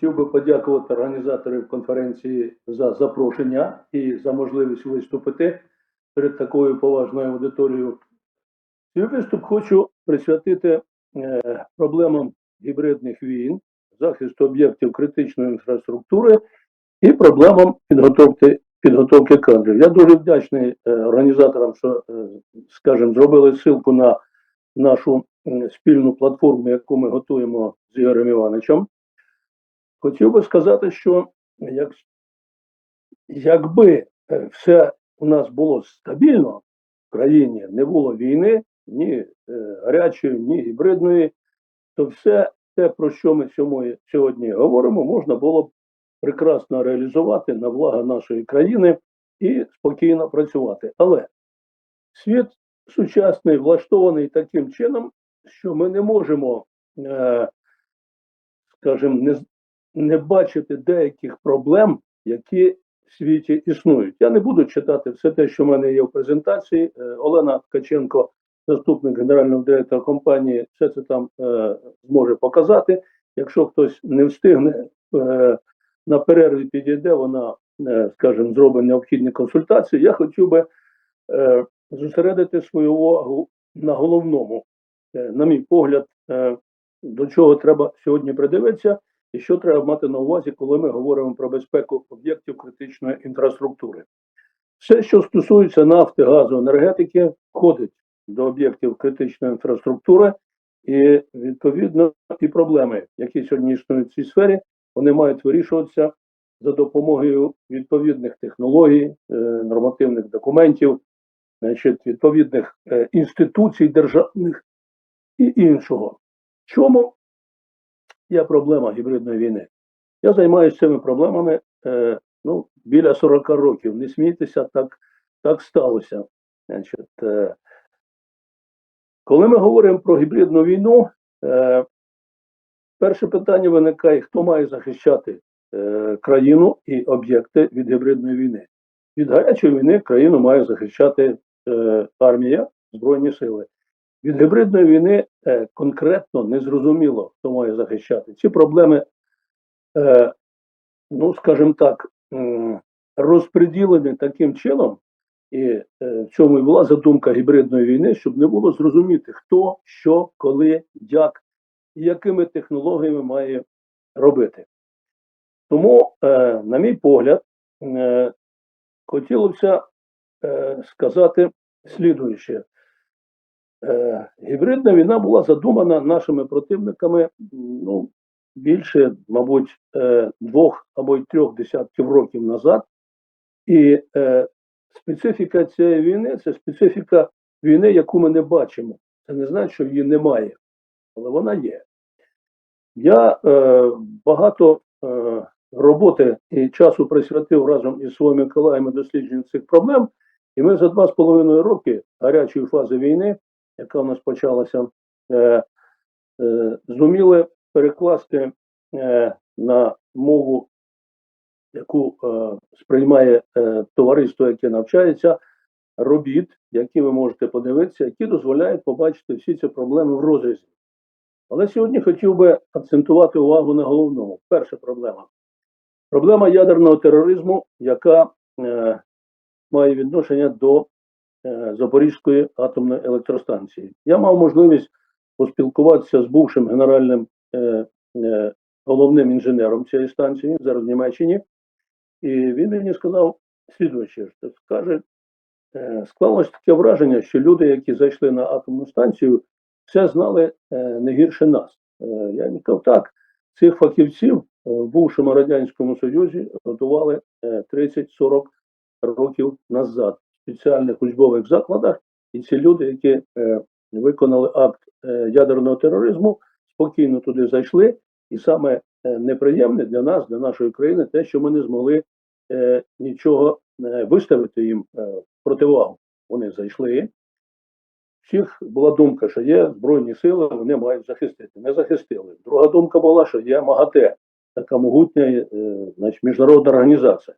Хотів би подякувати організаторів конференції за запрошення і за можливість виступити перед такою поважною аудиторією. Свій виступ хочу присвятити е, проблемам гібридних війн, захисту об'єктів критичної інфраструктури і проблемам підготовки, підготовки кадрів. Я дуже вдячний е, організаторам, що, е, скажімо, зробили ссылку на нашу спільну платформу, яку ми готуємо з Ігорем Івановичем. Хотів би сказати, що як, якби е, все у нас було стабільно в країні, не було війни, ні е, гарячої, ні гібридної, то все те, про що ми сьогодні говоримо, можна було б прекрасно реалізувати на благо нашої країни і спокійно працювати. Але світ сучасний влаштований таким чином, що ми не можемо, е, скажімо, не, бачити деяких проблем, які в світі існують. Я не буду читати все те, що в мене є в презентації. Е, Олена Ткаченко, заступник генерального директора компанії, все це там е, зможе показати. Якщо хтось не встигне е, на перерві підійде, вона, е, скажімо, зробить необхідні консультації. Я хотів би зосередити свою увагу на головному, на мій погляд, до чого треба сьогодні придивитися, і що треба мати на увазі, коли ми говоримо про безпеку об'єктів критичної інфраструктури. Все, що стосується нафти, газу, енергетики, входить до об'єктів критичної інфраструктури, і відповідно ті проблеми, які сьогодні існують в цій сфері, вони мають вирішуватися за допомогою відповідних технологій, е, нормативних документів, значить, відповідних е, інституцій державних і іншого. Чому є проблема гібридної війни? Я займаюся цими проблемами е, ну, біля 40 років. Не смійтеся, так, так сталося. Значить, е, коли ми говоримо про гібридну війну, е, перше питання виникає: хто має захищати е, країну і об'єкти від гібридної війни? Від гарячої війни країну має захищати е, армія, Збройні сили. Від гібридної війни е, конкретно незрозуміло, хто має захищати. Ці проблеми, е, ну скажімо так, м, розподілені таким чином, і е, в цьому і була задумка гібридної війни, щоб не було зрозуміти, хто, що, коли, як і якими технологіями має робити. Тому, е, на мій погляд, е, хотілося е, сказати слідуюче. Е, гібридна війна була задумана нашими противниками ну, більше, мабуть, е, двох або й трьох десятків років назад. І е, специфіка цієї війни це специфіка війни, яку ми не бачимо. Це не значить, що її немає, але вона є. Я е, багато е, роботи і часу присвятив разом із своїми колегами дослідженню цих проблем. І ми за два з половиною роки гарячої фази війни, яка в нас почалася, е, е, зуміли перекласти е, на мову, яку е, сприймає е, товариство, яке навчається, робіт, які ви можете подивитися, які дозволяють побачити всі ці проблеми в розрізі. Але сьогодні хотів би акцентувати увагу на головному. Перша проблема. Проблема ядерного тероризму, яка е, має відношення до Запорізької атомної електростанції. Я мав можливість поспілкуватися з бувшим генеральним е, е, головним інженером цієї станції, він зараз в Німеччині, і він мені сказав слідуюче, що скаже, е, склалось таке враження, що люди, які зайшли на атомну станцію, все знали е, не гірше нас. Е, я їм сказав, так, цих фахівців е, в бувшому Радянському Союзі готували е, 30-40 років назад спеціальних учбових закладах, і ці люди, які е, виконали акт е, ядерного тероризму, спокійно туди зайшли. І саме е, неприємне для нас, для нашої країни, те, що ми не змогли е, нічого е, виставити їм е, противагу. Вони зайшли. Всіх була думка, що є Збройні сили, вони мають захистити. Не захистили. Друга думка була, що є МАГАТЕ, така могутня е, значить, міжнародна організація.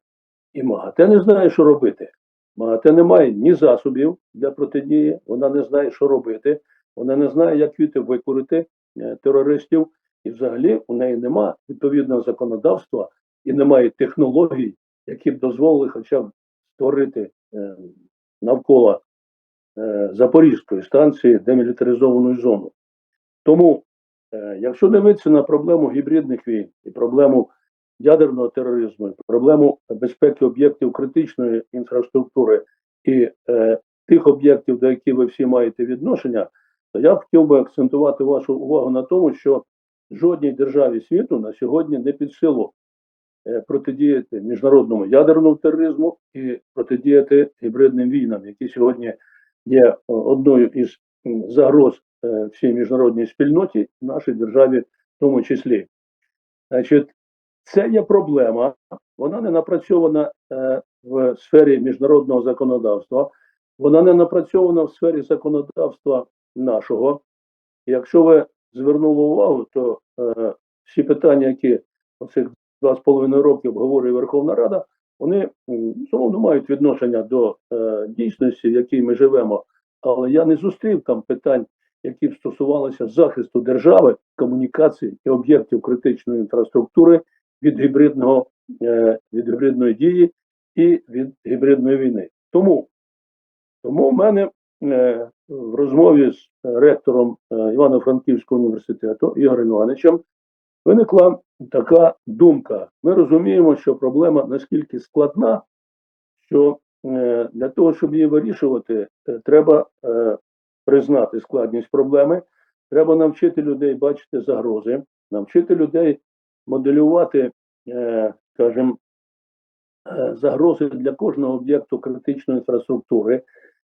І МАГАТЕ не знає, що робити. МАГАТЕ не має ні засобів для протидії, вона не знає, що робити, вона не знає, як віти викорити е, терористів. і взагалі у неї нема відповідного законодавства і немає технологій, які б дозволили хоча б створити е, навколо е, Запорізької станції демілітаризовану зону. Тому, якщо дивитися на проблему гібридних війн і проблему ядерного тероризму, проблему безпеки об'єктів критичної інфраструктури і е, тих об'єктів, до яких ви всі маєте відношення, то я хотів би акцентувати вашу увагу на тому, що жодній державі світу на сьогодні не під силу е, протидіяти міжнародному ядерному тероризму і протидіяти гібридним війнам, які сьогодні є одною із загроз е, всій міжнародній спільноті, нашій державі в тому числі. Значить, це є проблема, вона не напрацьована е, в сфері міжнародного законодавства, вона не напрацьована в сфері законодавства нашого. Якщо ви звернули увагу, то е, всі питання, які оцих два з половиною роки обговорює Верховна Рада, вони м, мають відношення до е, дійсності, в якій ми живемо. Але я не зустрів там питань, які б стосувалися захисту держави, комунікацій і об'єктів критичної інфраструктури від гібридного е, від гібридної дії і від гібридної війни. Тому, тому в мене е, в розмові з ректором е, Івано-Франківського університету Ігорем Івановичем виникла така думка. Ми розуміємо, що проблема наскільки складна, що для того, щоб її вирішувати, треба признати складність проблеми, треба навчити людей бачити загрози, навчити людей моделювати, е, скажімо, е, загрози для кожного об'єкту критичної інфраструктури,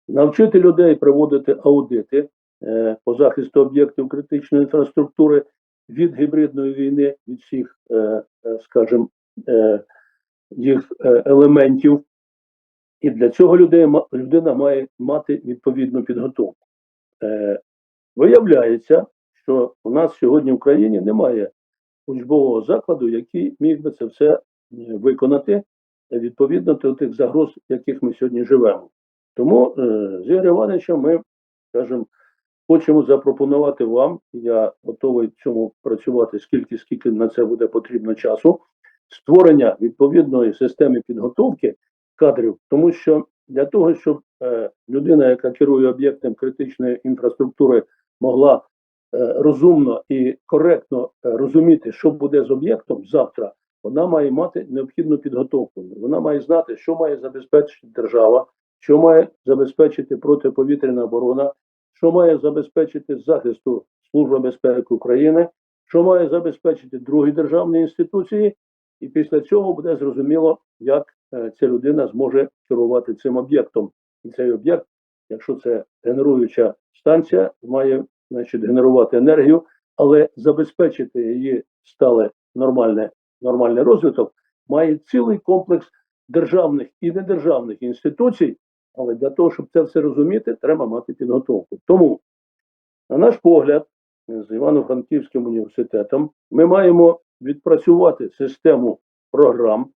навчити людей проводити аудити е, по захисту об'єктів критичної інфраструктури від гібридної війни, від всіх, скажімо, їх елементів. І для цього людей, людина має мати відповідну підготовку. Виявляється, що у нас сьогодні в країні немає учбового закладу, який міг би це все е, виконати відповідно до тих загроз, яких ми сьогодні живемо. Тому е, з Ігорем Івановичем ми, скажімо, хочемо запропонувати вам, я готовий цьому працювати скільки, скільки на це буде потрібно часу, створення відповідної системи підготовки кадрів, тому що для того, щоб е, людина, яка керує об'єктом критичної інфраструктури, могла розумно і коректно е, розуміти, що буде з об'єктом завтра, вона має мати необхідну підготовку. Вона має знати, що має забезпечити держава, що має забезпечити протиповітряна оборона, що має забезпечити захисту Служба безпеки України, що має забезпечити другі державні інституції, і після цього буде зрозуміло, як е, ця людина зможе керувати цим об'єктом. І цей об'єкт, якщо це генеруюча станція, має значить, генерувати енергію, але забезпечити її стале нормальне, нормальний розвиток, має цілий комплекс державних і недержавних інституцій. Але для того, щоб це все розуміти, треба мати підготовку. Тому, на наш погляд, з Івано-Франківським університетом, ми маємо відпрацювати систему програм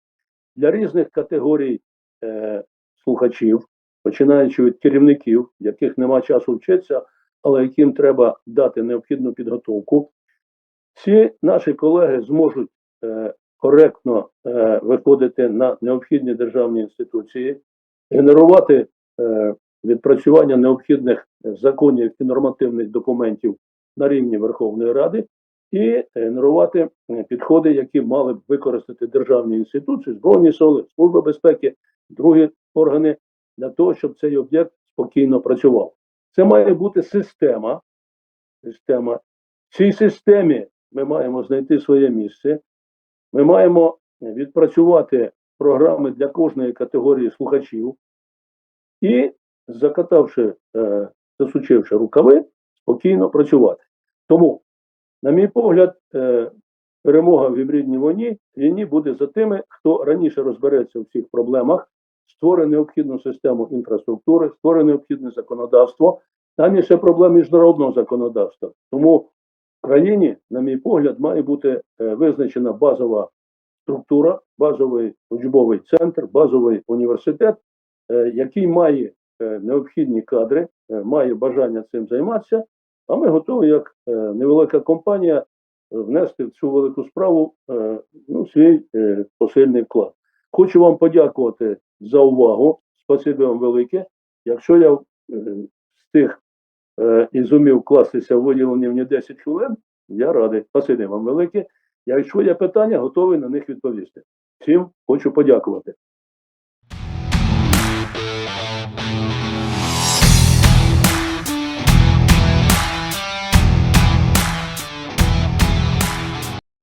для різних категорій е, слухачів, починаючи від керівників, яких нема часу вчитися, але яким треба дати необхідну підготовку. Всі наші колеги зможуть е, коректно е, виходити на необхідні державні інституції, генерувати е, відпрацювання необхідних законів і нормативних документів на рівні Верховної Ради і генерувати е, підходи, які мали б використати державні інституції, збройні сили, служба безпеки, другі органи для того, щоб цей об'єкт спокійно працював. Це має бути система. Система. В цій системі ми маємо знайти своє місце. Ми маємо відпрацювати програми для кожної категорії слухачів і, закатавши, е, засучивши рукави, спокійно працювати. Тому, на мій погляд, е, перемога в гібридній війні, війні буде за тими, хто раніше розбереться в цих проблемах, створить необхідну систему інфраструктури, створить необхідне законодавство. Там є ще проблема міжнародного законодавства. Тому в країні, на мій погляд, має бути е, визначена базова структура, базовий учбовий центр, базовий університет, е, який має е, необхідні кадри, має бажання цим займатися. А ми готові, як невелика компанія, внести в цю велику справу ну, свій посильний вклад. Хочу вам подякувати за увагу. Спасибі вам велике. Якщо я е, встиг е, і зумів вкластися в виділені мені 10 хвилин, я радий. Спасибі вам велике. Якщо є питання, готовий на них відповісти. Всім хочу подякувати.